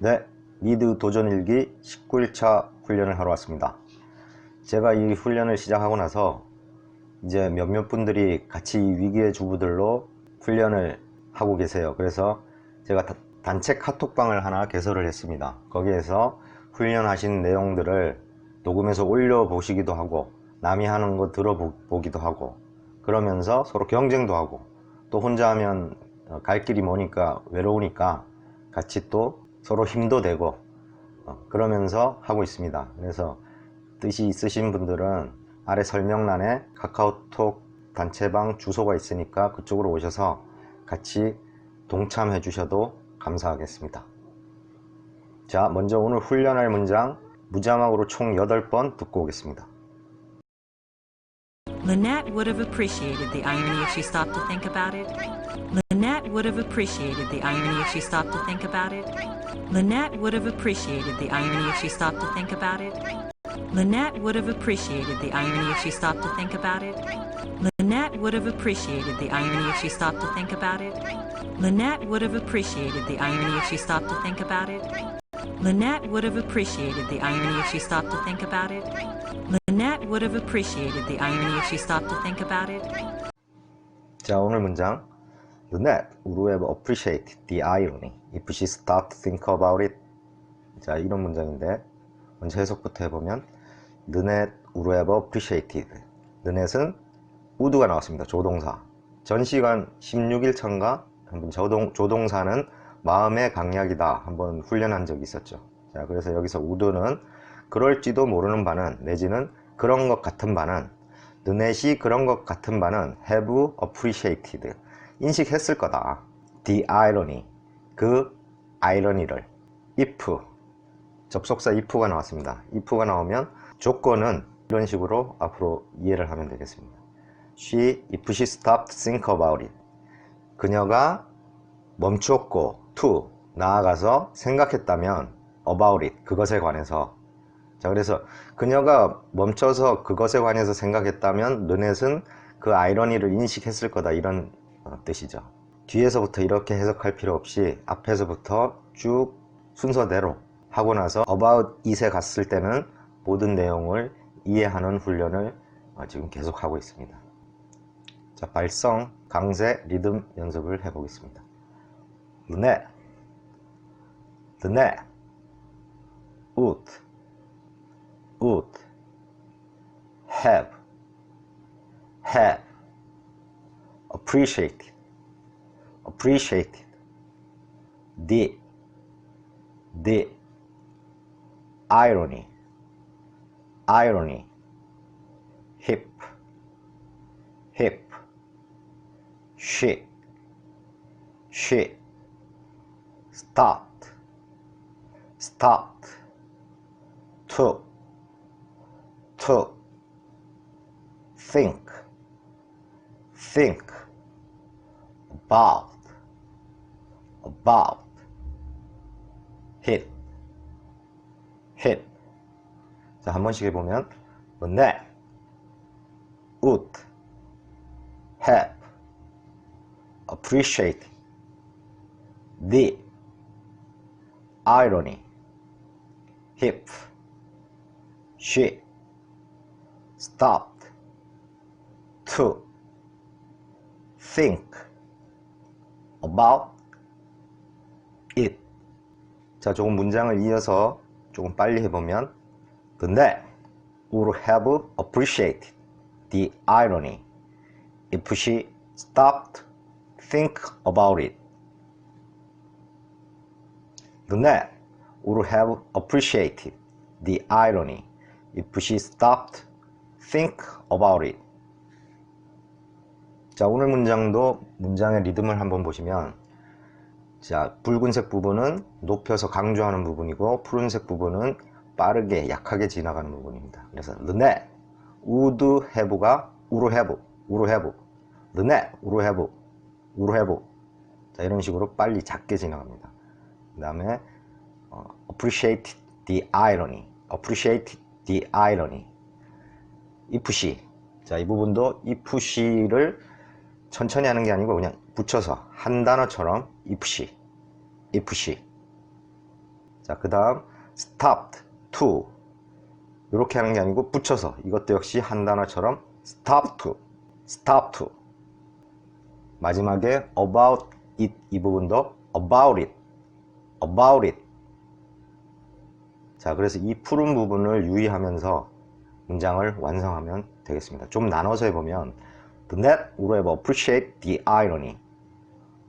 네, 리드 도전일기 19일차 훈련을 하러 왔습니다. 제가 이 훈련을 시작하고 나서 이제 몇몇 분들이 같이 이 위기의 주부들로 훈련을 하고 계세요. 그래서 제가 다- 단체 카톡방을 하나 개설을 했습니다. 거기에서 훈련하신 내용들을 녹음해서 올려보시기도 하고 남이 하는 거 들어보기도 하고 그러면서 서로 경쟁도 하고 또 혼자 하면 어, 갈 길이 머니까 외로우니까 같이 또 서로 힘도 되고 어, 그러면서 하고 있습니다. 그래서 뜻이 있으신 분들은 아래 설명란에 카카오톡 단체방 주소가 있으니까 그쪽으로 오셔서 같이 동참해 주셔도 감사하겠습니다. 자, 먼저 오늘 훈련할 문장 무자막으로 총 8번 듣고 오겠습니다. Lynette would have appreciated the irony if she stopped to think about it. Lynette would have appreciated the irony if she stopped to think about it. Lynette would have appreciated the irony if she stopped to think about it. Lynette would have appreciated the irony if she stopped to think about it. Lynette would have appreciated the irony if she stopped to think about it. Lynette would have appreciated the irony if she stopped to think about it. Lynette would have appreciated the irony if she stopped to think about it. Lynette would have appreciated the irony if she stopped to think about it. 자, 오늘 문장 Lynette would have appreciated the irony if she stopped to think about it. 자, 이런 문장인데 먼저 해석부터 해보면 Lynette would have appreciated. Lynette은 would가 나왔습니다. 조동사. 전 시간 16일 차인가 조동, 조동사는 마음의 강약이다 한번 훈련한 적이 있었죠. 자, 그래서 여기서 would는 그럴지도 모르는 바는 내지는 그런 것 같은 바는 느넷이 그런 것 같은 바는 have appreciated 인식했을 거다. the irony 그 아이러니를 if 접속사 if가 나왔습니다. if가 나오면 조건은 이런 식으로 앞으로 이해를 하면 되겠습니다. She if she stopped to think about it 그녀가 멈추었고 to 나아가서 생각했다면 about it 그것에 관해서. 자 그래서 그녀가 멈춰서 그것에 관해서 생각했다면 르넷은 그 아이러니를 인식했을 거다 이런 어, 뜻이죠. 뒤에서부터 이렇게 해석할 필요 없이 앞에서부터 쭉 순서대로 하고 나서 about it에 갔을 때는 모든 내용을 이해하는 훈련을 어, 지금 계속하고 있습니다. 자 발성, 강세, 리듬 연습을 해보겠습니다 르넷 르넷 would would have have appreciated appreciated the the irony irony hip hip she she start start to to think think about about hit hit 자, 한 번씩 해보면 that would have appreciated the irony if she stopped to think about it. 자, 조금 문장을 이어서 조금 빨리 해보면 net would have appreciated the irony if she stopped think about it. Net would have appreciated the irony if she stopped think about it. 자, 오늘 문장도 문장의 리듬을 한번 보시면 자, 붉은색 부분은 높여서 강조하는 부분이고 푸른색 부분은 빠르게 약하게 지나가는 부분입니다. 그래서 would have가 would have, would have, the net would have, would have 자, 이런 식으로 빨리 작게 지나갑니다. 그 다음에 어, appreciate the irony, appreciate the irony. if she. 자, 이 부분도 if she를 천천히 하는 게 아니고 그냥 붙여서 한 단어처럼 if she, if she. 자, 그 다음 stopped to 이렇게 하는 게 아니고 붙여서 이것도 역시 한 단어처럼 stop to, stop to 마지막에 about it 이 부분도 about it, about it 자, 그래서 이 푸른 부분을 유의하면서 문장을 완성하면 되겠습니다. 좀 나눠서 해보면 The net would have appreciated the irony.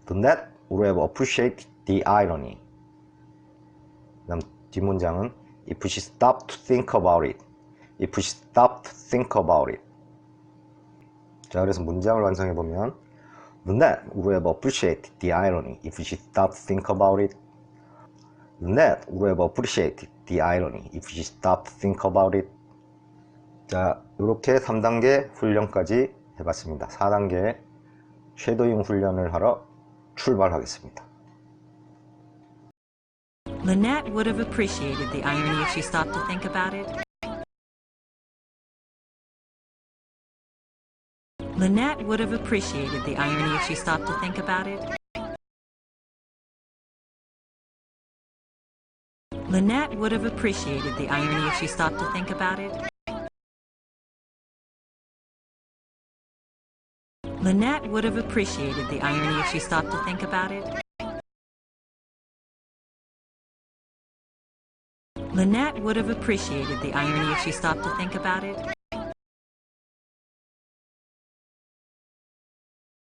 The net would have appreciated the irony. 그다음 뒷문장은 If she stopped to think about it. If she stopped to think about it. 자, 그래서 문장을 완성해 보면 The net would have appreciated the irony if she stopped to think about it. Net would have appreciated the irony if she stopped to think about it. 자, 이렇게 3단계 훈련까지 해봤습니다. 4단계 쉐도잉 훈련을 하러 출발하겠습니다. Lynette would have appreciated the irony if she stopped to think about it. Lynette would have appreciated the irony if she stopped to think about it. Lynette would have appreciated the irony if she stopped to think about it. Lynette would have appreciated the irony if she stopped to think about it. Lynette would have appreciated the irony if she stopped to think about it.